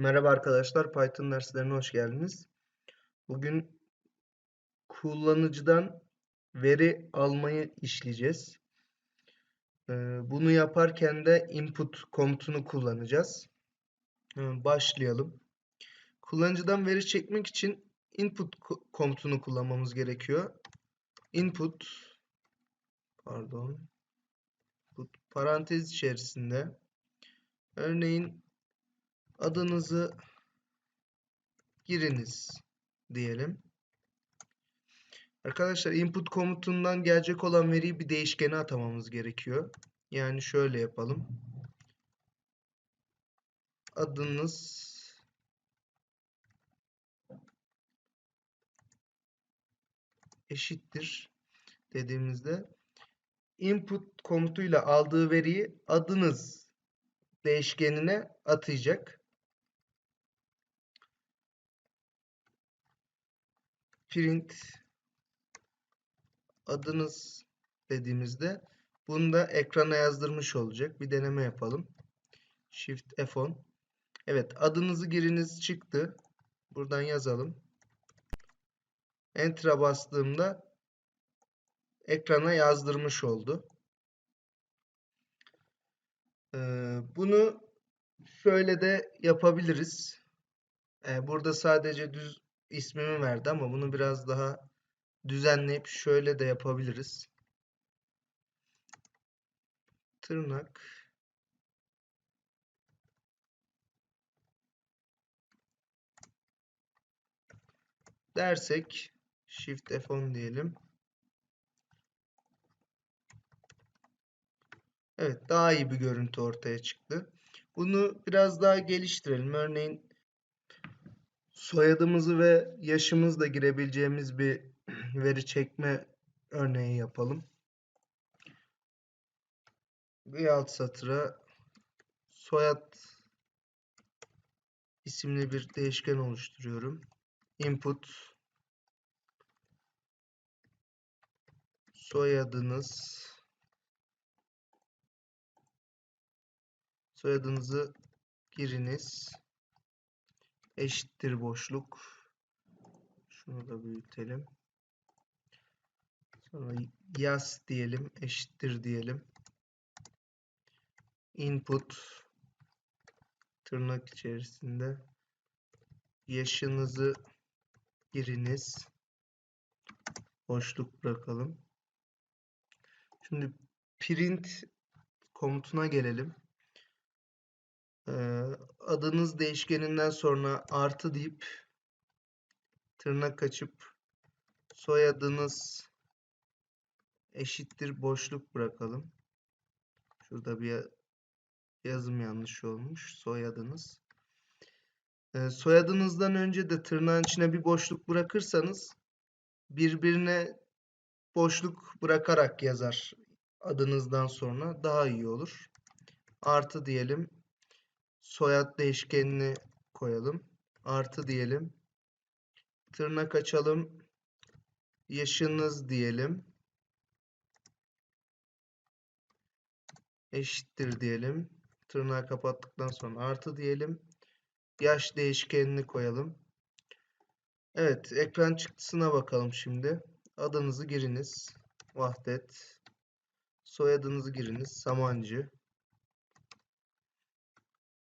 Merhaba arkadaşlar, Python derslerine hoş geldiniz. Bugün kullanıcıdan veri almayı işleyeceğiz. Ee, Bunu yaparken de input komutunu kullanacağız. Ee, Başlayalım. Kullanıcıdan veri çekmek için input ko- komutunu kullanmamız gerekiyor. Input pardon parantez içerisinde örneğin adınızı giriniz diyelim. Arkadaşlar input komutundan gelecek olan veriyi bir değişkene atamamız gerekiyor. Yani şöyle yapalım. Adınız eşittir dediğimizde input komutuyla aldığı veriyi adınız değişkenine atayacak. Print adınız dediğimizde bunu da ekrana yazdırmış olacak. Bir deneme yapalım. Shift F10. Evet adınızı giriniz çıktı. Buradan yazalım. Enter'a bastığımda ekrana yazdırmış oldu. Ee, bunu şöyle de yapabiliriz. Ee, burada sadece düz ismimi verdi ama bunu biraz daha düzenleyip şöyle de yapabiliriz. Tırnak dersek Shift F10 diyelim. Evet daha iyi bir görüntü ortaya çıktı. Bunu biraz daha geliştirelim. Örneğin soyadımızı ve yaşımızla girebileceğimiz bir veri çekme örneği yapalım. Bir alt satıra soyad isimli bir değişken oluşturuyorum. Input soyadınız soyadınızı giriniz eşittir boşluk. Şunu da büyütelim. Sonra yaz diyelim eşittir diyelim. İnput tırnak içerisinde. Yaşınızı giriniz boşluk bırakalım. Şimdi print komutuna gelelim adınız değişkeninden sonra artı deyip tırnak açıp soyadınız eşittir boşluk bırakalım. Şurada bir yazım yanlış olmuş. Soyadınız. Soyadınızdan önce de tırnağın içine bir boşluk bırakırsanız birbirine boşluk bırakarak yazar adınızdan sonra daha iyi olur. Artı diyelim soyad değişkenini koyalım. Artı diyelim. Tırnak açalım. Yaşınız diyelim. Eşittir diyelim. Tırnağı kapattıktan sonra artı diyelim. Yaş değişkenini koyalım. Evet, ekran çıktısına bakalım şimdi. Adınızı giriniz. Vahdet. Soyadınızı giriniz. Samancı.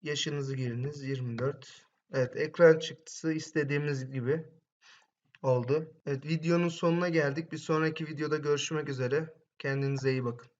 Yaşınızı giriniz 24. Evet ekran çıktısı istediğimiz gibi oldu. Evet videonun sonuna geldik. Bir sonraki videoda görüşmek üzere. Kendinize iyi bakın.